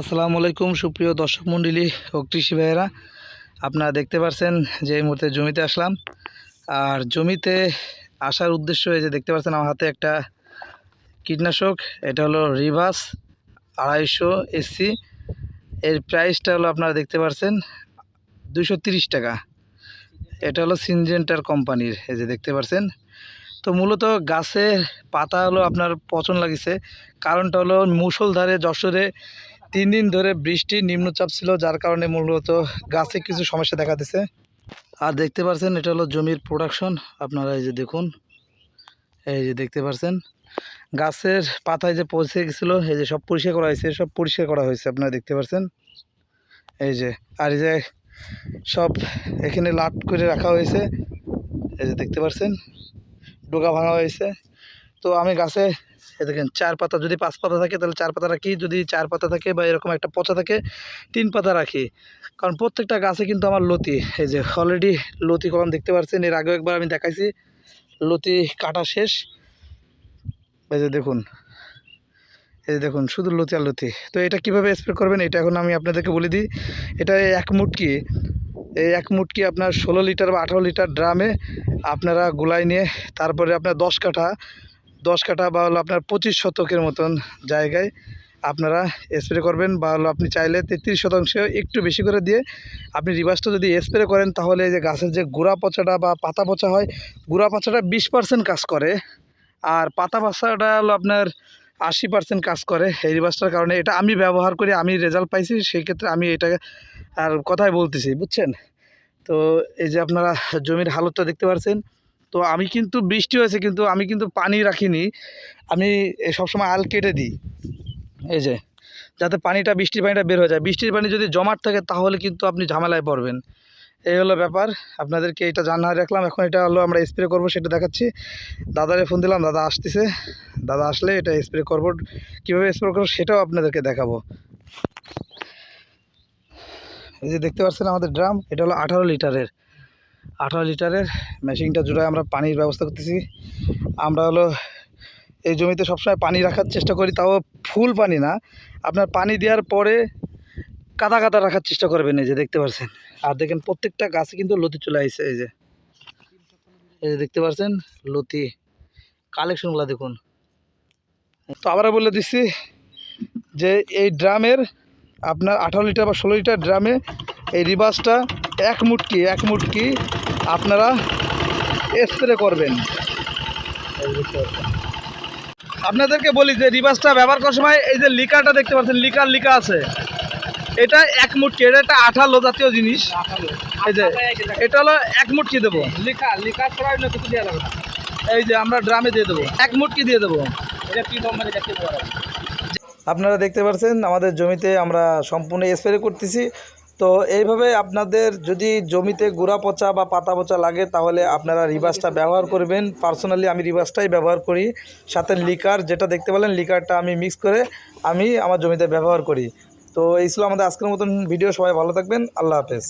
আসসালামু আলাইকুম, সুপ্রিয় দর্শক মণ্ডলী ও কৃষি ভাইয়েরা। আপনারা দেখতে পাচ্ছেন যে এই মুহূর্তে জমিতে আসলাম। আর জমিতে আসার উদ্দেশ্য এই যে দেখতে পাচ্ছেন আমার হাতে একটা কীটনাশক, এটা হলো রিভাস আড়াইশো এসসি। এর প্রাইসটা হলো আপনারা দেখতে পাচ্ছেন দুশো টাকা। এটা হলো সিনজেন্টার কোম্পানির, এই যে দেখতে পাচ্ছেন তো মূলত গাছের পাতা হলো আপনার পচন লাগিছে। কারণটা হলো মুষলধারে যশোরে তিন দিন ধরে বৃষ্টি, নিম্নচাপ ছিল, যার কারণে মূলত গাছে কিছু সমস্যা দেখা দিছে। আর দেখতে পাচ্ছেন এটা হলো জমির প্রোডাকশন আপনারা এই যে দেখুন, এই যে দেখতে পাচ্ছেন গাছের পাতায় যে পৌঁছে গেছিল, এই যে সব পরিষ্কার করা হয়েছে, সব পরিষ্কার করা হয়েছে, আপনারা দেখতে পাচ্ছেন এই যে, আর এই যে সব এখানে লাট করে রাখা হয়েছে, এই যে দেখতে পাচ্ছেন ডোকা ভাঙা হয়েছে। তো আমি গাছে দেখেন, চার পাতা, যদি পাঁচ পাতা থাকে, তাহলে চার পাতা রাখি। যদি চার পাতা থাকে বা এরকম একটা পচা থাকে, তিন পাতা রাখি। কারণ প্রত্যেকটা গাছে কিন্তু আমার লতি। এই যে অলরেডি লতি কলম দেখতে পাচ্ছেন এর আগেও একবার আমি দেখাইছি। লতি কাটা শেষ। এই যে দেখুন, এই যে দেখুন, শুধু লতি আর লতি। তো এটা কীভাবে স্প্রে করবেন, এটা এখন আমি আপনাদেরকে বলে দিই। এটা এক মুটকি, এই এক মুটকি আপনার ষোলো লিটার বা আঠারো লিটার ড্রামে আপনারা গুলাই নিয়ে, তারপরে আপনার দশ কাঠা দশ কাঠা বা হলো আপনার পঁচিশ শতকের মতন জায়গায় আপনারা স্প্রে করবেন বা হলো আপনি চাইলে তেত্রিশ শতাংশ একটু বেশি করে দিয়ে আপনি রিভার্সটা যদি স্প্রে করেন তাহলে এই যে গাছের যে গুড়া পচাটা বা পাতা পচা হয়, গুড়া পচাটা বিশ পার্সেন্ট কাজ করে আর পাতা পচাটা হলো আপনার আশি পার্সেন্ট কাজ করে এই রিভার্সটার কারণে। এটা আমি ব্যবহার করি, আমি রেজাল্ট পাইছি, সেই ক্ষেত্রে আমি এটা আর কথাই বলতেছি, বুঝছেন? তো এই যে আপনারা জমির হালতটা দেখতে পাচ্ছেন তো আমি কিন্তু বৃষ্টি হয়েছে, কিন্তু আমি কিন্তু পানি রাখিনি। আমি সবসময় আল কেটে দিই। এই যে, যাতে পানিটা, বৃষ্টির পানিটা বের হয়ে যায়। বৃষ্টির পানি যদি জমাট থাকে, তাহলে কিন্তু আপনি ঝামেলায় পড়বেন। এই হলো ব্যাপার। আপনাদেরকে এটা জানা রাখলাম। এখন এটা হলো আমরা স্প্রে করব, সেটা দেখাচ্ছি। দাদারে ফোন দিলাম, দাদা আসতেছে। দাদা আসলে এটা স্প্রে করব। কীভাবে স্প্রে করব সেটাও আপনাদেরকে দেখাবো। এই যে দেখতে পাচ্ছেন আমাদের ড্রাম, এটা হলো আঠারো লিটারের। আঠারো লিটারের মেশিনটা জুড়ে আমরা পানির ব্যবস্থা করতেছি। আমরা হলো এই জমিতে সবসময় পানি রাখার চেষ্টা করি, তাও ফুল পানি না। আপনার পানি দেওয়ার পরে কাদা কাদা রাখার চেষ্টা করবেন এই যে, দেখতে পাচ্ছেন আর দেখেন প্রত্যেকটা গাছে কিন্তু লতি চলে আসছে এই যে। এই যে দেখতে পাচ্ছেন লতি। কালেকশনগুলো দেখুন। তো আবার বলে দিচ্ছি যে এই ড্রামের আপনার আঠারো লিটার বা ষোলো লিটার ড্রামে এই রিভার্সটা এক মুটকি এক মুটকি আপনারা স্প্রে করবেন। আপনাদেরকে বলি যে রিভার্সটা ব্যবহার করার সময় এই যে লিকারটা দেখতে পাচ্ছেন লিকার লিকা আছে। এটা এক মুটকি এটা একটা আঠালো জাতীয় জিনিস। এই যে এটা হলো এক মুটকি দেবো। ছাড়া অন্য কিছু দেওয়া যাবে না। এই যে আমরা ড্রামে দিয়ে দেবো এক মুটকি দিয়ে দেবো। এটা কি কোম্পানি আপনারা দেখতে পাচ্ছেন আমাদের জমিতে আমরা সম্পূর্ণ স্প্রে করতেছি। তো এইভাবে আপনাদের যদি জমিতে গুড়া পচা বা পাতা পচা লাগে, তাহলে আপনারা রিভার্সটা ব্যবহার করবেন। পার্সোনালি আমি রিভার্সটাই ব্যবহার করি। সাথে লিকার, যেটা দেখতে পেলেন, লিকারটা আমি মিক্স করে আমি আমার জমিতে ব্যবহার করি। তো এই ছিল আমাদের আজকের মতন ভিডিও সবাই ভালো থাকবেন। আল্লাহ হাফেজ।